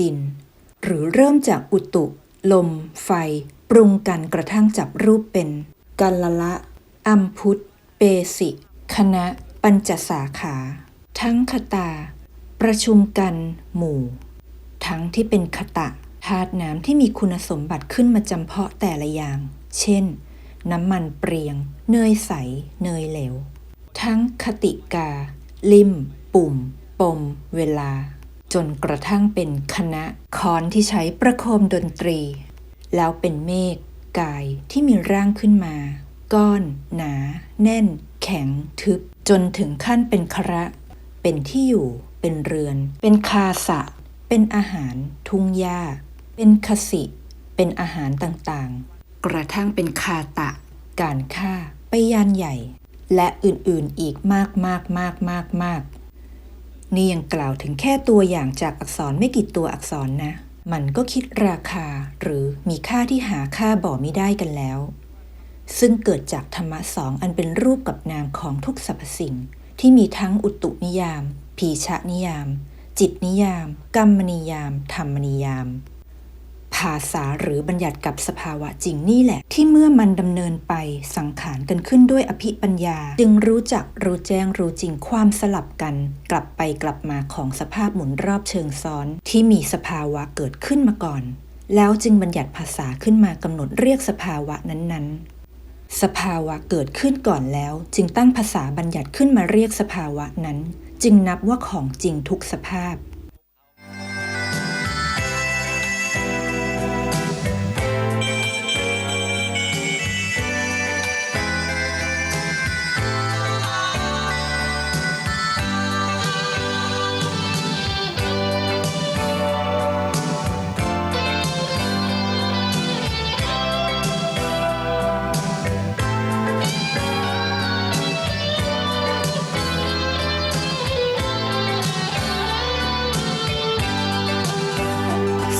ดิน หรือเริ่มจากอุตุ ลม ไฟ ปรุงกันกระทั่งจับรูปเป็นกัลละ อัมพุทธเปสิ คณะ ปัญจสาขา ทั้งคตา ประชุมกัน หมู่ ทั้งที่เป็นคตะธาตุน้ำที่มีคุณสมบัติขึ้นมาจำเพาะแต่ละอย่าง เช่น น้ำมันเปรียง เนยใส เนยเหลว ทั้งคติกา ลิม ปุ่ม ปม เวลา จนกระทั่งเป็นคณะคอนที่ใช้ประโคมดนตรี แล้วเป็นเมฆกายที่มีร่างขึ้นมา ก้อน หนา แน่น แข็ง ทึบ จนถึงขั้นเป็นคระ เป็นที่อยู่ เป็นเรือน เป็นคาสะ เป็นอาหาร ทุ่งหญ้า เป็นคสิ เป็นอาหารต่างๆ กระทั่งเป็นคาตะ การฆ่า ไปยานใหญ่ และอื่นๆอีกมากมากมากมากมาก นี่ยังกล่าวถึงแค่ตัวอย่างจากอักษรไม่กี่ตัวอักษรนะ มันก็คิดราคาหรือมีค่าที่หาค่าบ่ไม่ได้กันแล้ว ซึ่งเกิดจากธรรมะสองอันเป็นรูปกับนามของทุกสรรพสิ่ง ที่มีทั้งอุตุนิยาม พีชะนิยาม จิตนิยาม กรรมนิยาม ธรรมนิยาม ภาษาหรือบัญญัติกับสภาวะจริงนี่แหละ ที่เมื่อมันดำเนินไปสังขารกันขึ้นด้วยอภิปัญญา จึงรู้จักรู้แจ้งรู้จริงความสลับกัน กลับไปกลับมาของสภาพหมุนรอบเชิงซ้อน ที่มีสภาวะเกิดขึ้นมาก่อน แล้วจึงบัญญัติภาษาขึ้นมากำหนดเรียกสภาวะนั้นๆสภาวะเกิดขึ้นก่อนแล้ว จึงตั้งภาษาบัญญัติขึ้นมาเรียกสภาวะนั้น จึงนับว่าของจริงทุกสภาพ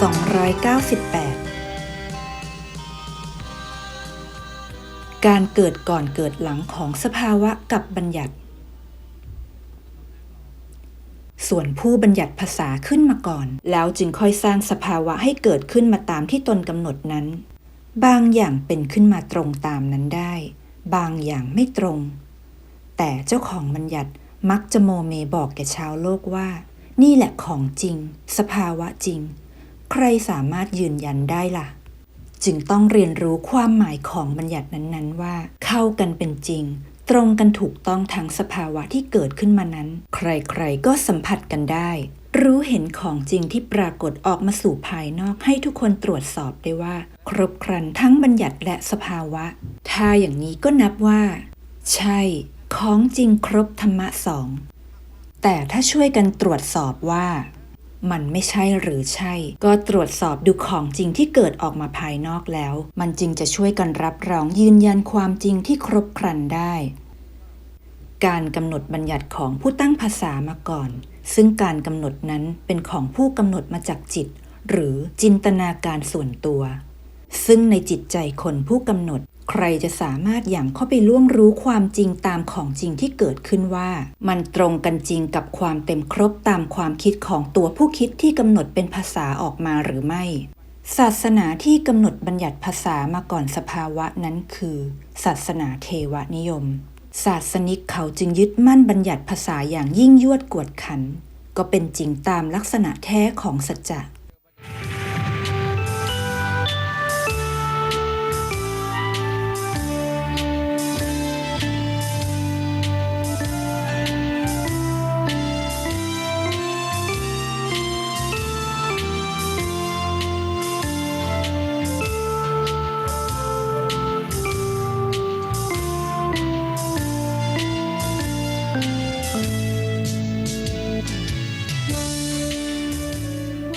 298 การเกิดก่อนเกิดหลังของสภาวะกับบัญญัติ ส่วนผู้บัญญัติภาษาขึ้นมาก่อน แล้วจึงค่อยสร้างสภาวะให้เกิดขึ้นมาตามที่ตนกำหนดนั้น บางอย่างเป็นขึ้นมาตรงตามนั้นได้ บางอย่างไม่ตรง แต่เจ้าของบัญญัติมักจะโมเมบอกแก่ชาวโลกว่า นี่แหละของจริง สภาวะจริง รสามารถยืนยันได้ล่ะ จึงต้องเรียนรู้ความหมายของบัญญัตินั้นๆ ว่า เข้ากันเป็นจริง ตรงกันถูกต้องทั้งสภาวะที่เกิดขึ้นมานั้น ใครๆก็สัมผัสกันได้ รู้เห็นของจริงที่ปรากฏออกมาสู่ภายนอกให้ทุกคนตรวจสอบได้ว่า ครบครันทั้งบัญญัติและสภาวะ ถ้าอย่างนี้ก็นับว่า ใช่ ของจริงครบธรรมะสองแต่ถ้าช่วยกันตรวจสอบว่า มันไม่ใช่หรือใช่ ก็ตรวจสอบดูของจริงที่เกิดออกมาภายนอกแล้ว มันจึงจะช่วยกันรับรองยืนยันความจริงที่ครบครันได้ การกำหนดบัญญัติของผู้ตั้งภาษามาก่อน ซึ่งการกำหนดนั้นเป็นของผู้กำหนดมาจากจิต หรือจินตนาการส่วนตัว ซึ่งในจิตใจคนผู้กำหนด ใครจะสามารถอย่างเข้าไปล่วงรู้ความจริงตามของจริงที่เกิดขึ้นว่า มันตรงกันจริงกับความเต็มครบตามความคิดของตัวผู้คิดที่กำหนดเป็นภาษาออกมาหรือไม่ ศาสนาที่กำหนดบัญญัติภาษามาก่อนสภาวะนั้นคือ ศาสนาเทวนิยม ศาสนิกเขาจึงยึดมั่นบัญญัติภาษาอย่างยิ่งยวดกวดขัน ก็เป็นจริงตามลักษณะแท้ของสัจจะ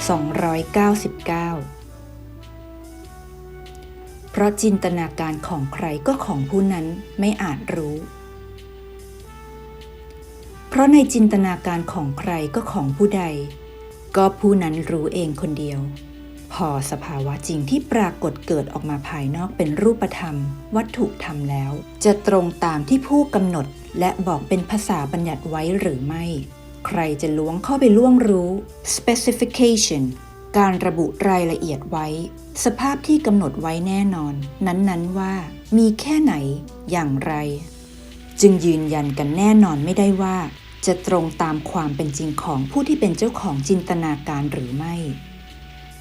299 เพราะจินตนาการของใครก็ของผู้นั้นไม่อาจรู้ เพราะในจินตนาการของใครก็ของผู้ใด ก็ผู้นั้นรู้เองคนเดียว พอสภาวะจริงที่ปรากฏเกิดออกมาภายนอกเป็นรูปธรรม วัตถุธรรมแล้ว จะตรงตามที่ผู้กำหนดและบอกเป็นภาษาบัญญัติไว้หรือไม่ ใครจะล้วงเข้าไปล่วงรู้ specification การระบุรายละเอียดไว้ สภาพที่กำหนดไว้แน่นอน นั้นๆว่า มีแค่ไหนอย่างไร จึงยืนยันกันแน่นอนไม่ได้ว่า จะตรงตามความเป็นจริงของผู้ที่เป็นเจ้าของจินตนาการหรือไม่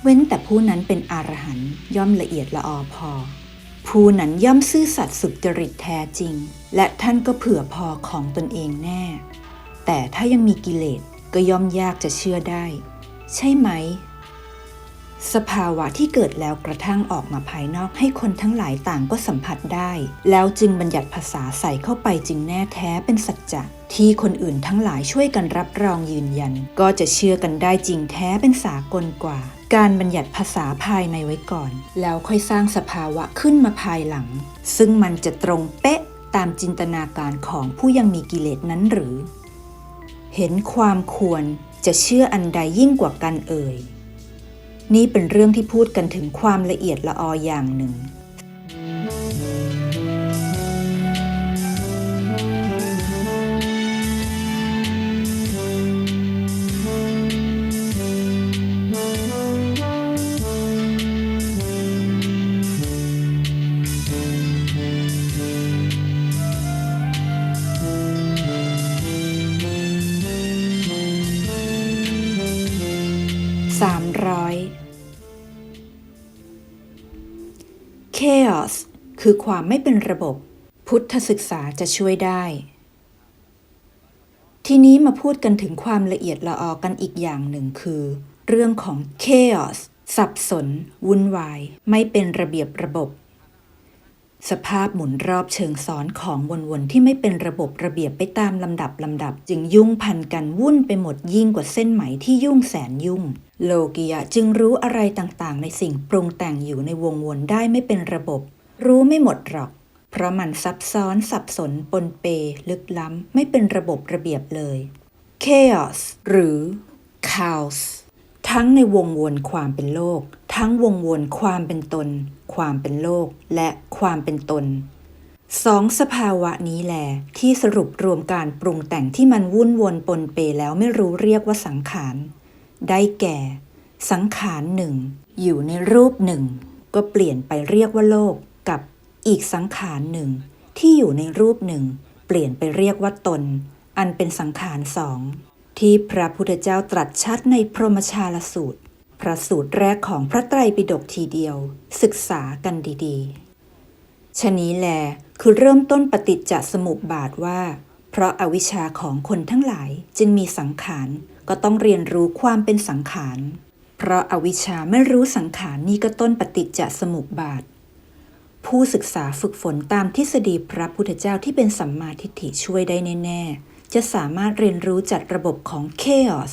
เว้นแต่ผู้นั้นเป็นอรหันย่อมละเอียดละออพอ ผู้นั้นย่อมซื่อสัตย์สุจริตแท้จริง และท่านก็เผื่อพอของตนเองแน่ แต่ถ้ายังมีกิเลสก็ย่อมยากจะเชื่อได้ ใช่ไหม สภาวะที่เกิดแล้วกระทั่งออกมาภายนอกให้คนทั้งหลายต่างก็สัมผัสได้ แล้วจึงบัญญัติภาษาใส่เข้าไปจึงแน่แท้เป็นสัจจะที่คนอื่นทั้งหลายช่วยกันรับรองยืนยัน ก็จะเชื่อกันได้จริงแท้เป็นสากลกว่า การบัญญัติภาษาภายในไว้ก่อน แล้วค่อยสร้างสภาวะขึ้นมาภายหลัง ซึ่งมันจะตรงเป๊ะตามจินตนาการของผู้ยังมีกิเลสนั้นหรือ เห็นความควรจะเชื่ออันใดยิ่งกว่ากันเอ่ย นี่เป็นเรื่องที่พูดกันถึงความละเอียดละอออย่างหนึ่ง chaos คือความไม่เป็นระบบ พุทธศึกษาจะช่วยได้ ทีนี้มาพูดกันถึงความละเอียดละออกันอีกอย่างหนึ่งคือ เรื่องของ chaos สับสน วุ่นวาย ไม่เป็นระเบียบระบบ สภาพหมุนรอบเชิงซ้อนของวนๆที่ไม่เป็นระบบระเบียบไปตามลำดับลำดับ จึงยุ่งพันกันวุ่นไปหมดยิ่งกว่าเส้นไหมที่ยุ่งแสนยุ่ง โลกิยะจึงรู้อะไรต่างๆ ในสิ่งปรุงแต่งอยู่ในวงวนได้ไม่เป็นระบบ รู้ไม่หมดหรอก เพราะมันซับซ้อนสับสนปนเป ลึกล้ำไม่เป็นระบบระเบียบเลย chaos หรือ chaos ทั้งในวงวนความเป็นโลก ทั้งวงวนความเป็นตน ความเป็นโลก และความเป็นตนสองสภาวะนี้แหละที่สรุปรวมการปรุงแต่งที่มันวุ่นวนปนเปแล้วไม่รู้เรียกว่าสังขาร ได้แก่ สังขารหนึ่งอยู่ในรูปหนึ่งก็เปลี่ยนไปเรียกว่าโลกกับอีกสังขารหนึ่งที่อยู่ในรูปหนึ่งเปลี่ยนไปเรียกว่าตน อันเป็นสังขารสอง ที่พระพุทธเจ้าตรัสชัดในพรหมชาลสูตร พระสูตรแรกของพระไตรปิฎกทีเดียว ศึกษากันดีๆชะนี้แลคือเริ่มต้นปฏิจจสมุปบาทว่า เพราะอาวิชชาของคนทั้งหลายจึงมีสังขารก็ต้องเรียนรู้ความเป็นสังขาร เพราะอาวิชชาไม่รู้สังขารนี่ก็ต้นปฏิจจสมุปบาท ผู้ศึกษาฝึกฝนตามทฤษฎีพระพุทธเจ้าที่เป็นสัมมาทิฏฐิช่วยได้แน่ๆ จะสามารถเรียนรู้จัดระบบของ chaos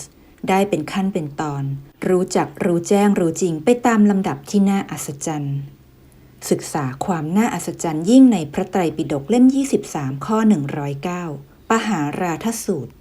ได้เป็นขั้นเป็นตอน รู้จักรู้แจ้งรู้จริงไปตามลำดับที่น่าอัศจรรย์ ศึกษาความน่าอัศจรรย์ยิ่งในพระไตรปิฎกเล่ม 23 ข้อ 109 ปหาราทสูตร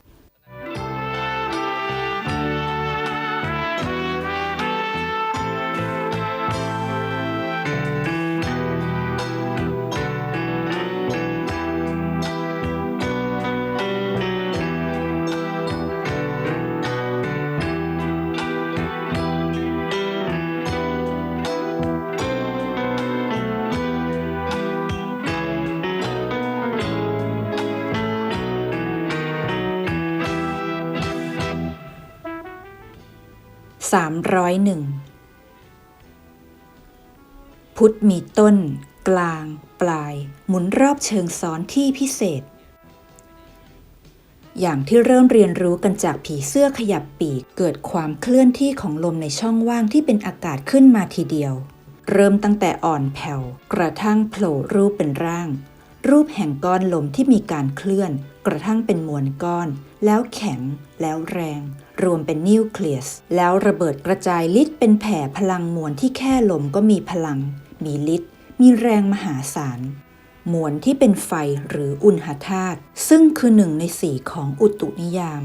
301 พุทธมีต้น กลาง ปลาย หมุนรอบเชิงซ้อนที่พิเศษ อย่างที่เริ่มเรียนรู้กันจากผีเสื้อขยับปีกเกิดความเคลื่อนที่ของลมในช่องว่างที่เป็นอากาศขึ้นมาทีเดียว เริ่มตั้งแต่อ่อนแผ่ว กระทั่งโผล่รูปเป็นร่าง รูปแห่งก้อนลมที่มีการเคลื่อน กระทั่งเป็นมวลก้อน แล้วแข็ง แล้วแรง รวมเป็นนิวเคลียส แล้วระเบิดกระจายลิดเป็นแผ่พลังมวลที่แค่ลมก็มีพลัง มีลิดมีแรงมหาศาลมวลที่เป็นไฟหรืออุณหธาตุซึ่งคือหนึ่งในสี่ของอุตุนิยาม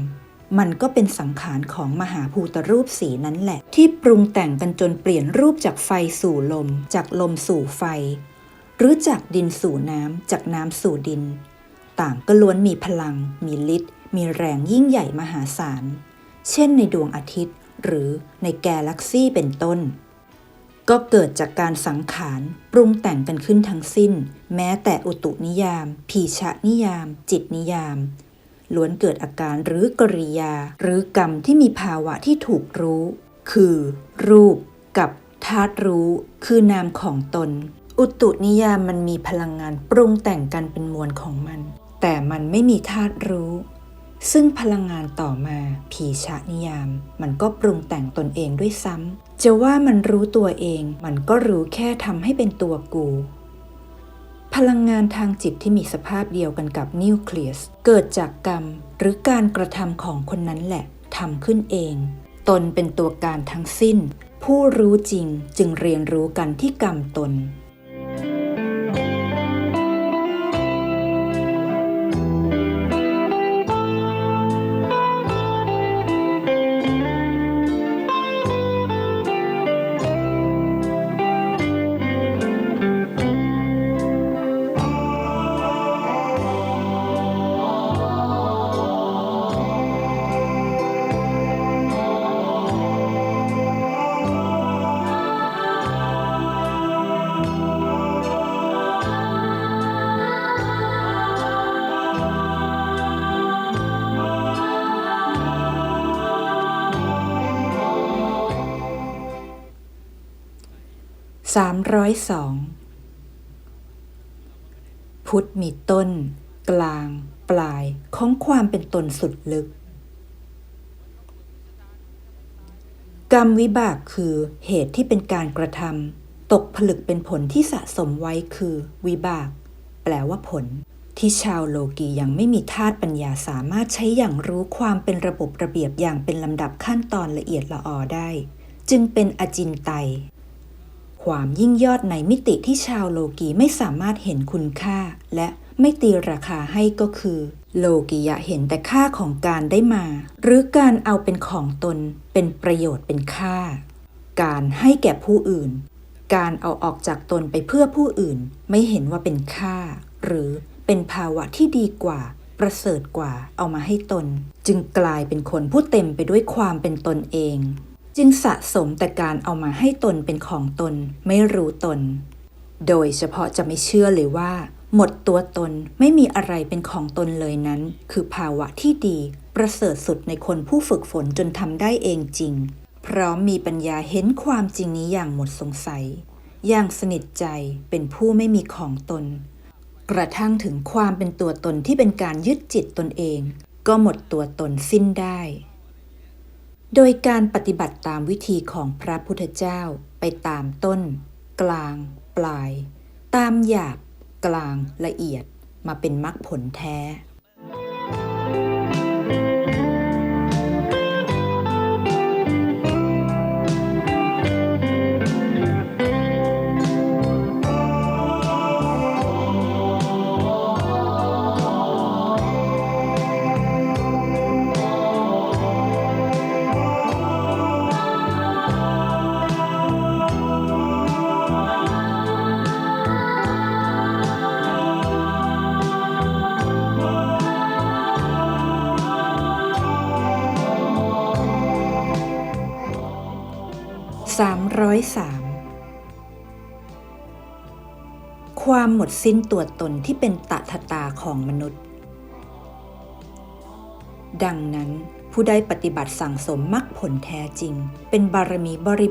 มันก็เป็นสังขารของมหาภูตรูปสีนั้นแหละ ที่ปรุงแต่งกันจนเปลี่ยนรูปจากไฟสู่ลม จากลมสู่ไฟ หรือจากดินสู่น้ำจากน้ำสู่ดิน ต่างก็ล้วนมีพลัง มีฤทธิ์มีแรงยิ่งใหญ่มหาศาล เช่นในดวงอาทิตย์ หรือในแกาแล็กซี่เป็นต้น ก็เกิดจากการสังขารปรุงแต่งกันขึ้นทั้งสิ้น แม้แต่อุตุนิยามพีชะนิยาม จิตนิยาม ล้วนเกิดอาการหรือกริยา หรือกรรมที่มีภาวะที่ถูกรู้ คือ รูปกับธาตุรู้ คือนามของตน อุตุนิยามมันมีพลังงานปรุงแต่งกันเป็นมวลของมัน แต่มันไม่มีธาตุรู้ ซึ่งพลังงานต่อมาผีชะนิยาม มันก็ปรุงแต่งตนเองด้วยซ้ำจะว่ามันรู้ตัวเอง มันก็รู้แค่ทำให้เป็นตัวกู พลังงานทางจิตที่มีสภาพเดียวกันกับนิวเคลียส เกิดจากกรรม หรือการกระทำของคนนั้นแหละทำขึ้นเอง ตนเป็นตัวการทั้งสิ้น ผู้รู้จริงจึงเรียนรู้กันที่กรรมตน 302 พุทธมีต้น กลาง ปลายของความเป็นตนสุดลึก กรรมวิบากคือเหตุที่เป็นการกระทำตกผลึกเป็นผลที่สะสมไว้คือวิบาก แปลว่าผล ที่ชาวโลกียังไม่มีธาตุปัญญาสามารถใช้อย่างรู้ความเป็นระบบระเบียบอย่างเป็นลำดับขั้นตอนละเอียดละออได้ จึงเป็นอจินไตย ความยิ่งยอดในมิติที่ชาวโลกีไม่สามารถเห็นคุณค่า และไม่ตีราคาให้ก็คือ โลกียะเห็นแต่ค่าของการได้มา หรือการเอาเป็นของตนเป็นประโยชน์เป็นค่า การให้แก่ผู้อื่น การเอาออกจากตนไปเพื่อผู้อื่น ไม่เห็นว่าเป็นค่า หรือเป็นภาวะที่ดีกว่า ประเสริฐกว่าเอามาให้ตน จึงกลายเป็นคนผู้เต็มไปด้วยความเป็นตนเอง จึงสะสมแต่การเอามาให้ตนเป็นของตนไม่รู้ตน โดยเฉพาะจะไม่เชื่อเลยว่า หมดตัวตนไม่มีอะไรเป็นของตนเลยนั้น คือภาวะที่ดีประเสริฐสุดในคนผู้ฝึกฝนจนทำได้เองจริง พร้อมมีปัญญาเห็นความจริงนี้อย่างหมดสงสัย อย่างสนิทใจเป็นผู้ไม่มีของตน กระทั่งถึงความเป็นตัวตนที่เป็นการยึดจิตตนเอง ก็หมดตัวตนสิ้นได้ โดยการปฏิบัติตามวิธีของพระพุทธเจ้าไปตามต้น กลาง ปลาย ตามหยาบ กลางละเอียดมาเป็นมรรคผลแท้ 103 ความหมดสิ้นตัวตนที่เป็นตถตาของมนุษย์ ดังนั้นผู้ได้ปฏิบัติสั่งสมมรรคผลแท้จริง เป็นบารมีบริ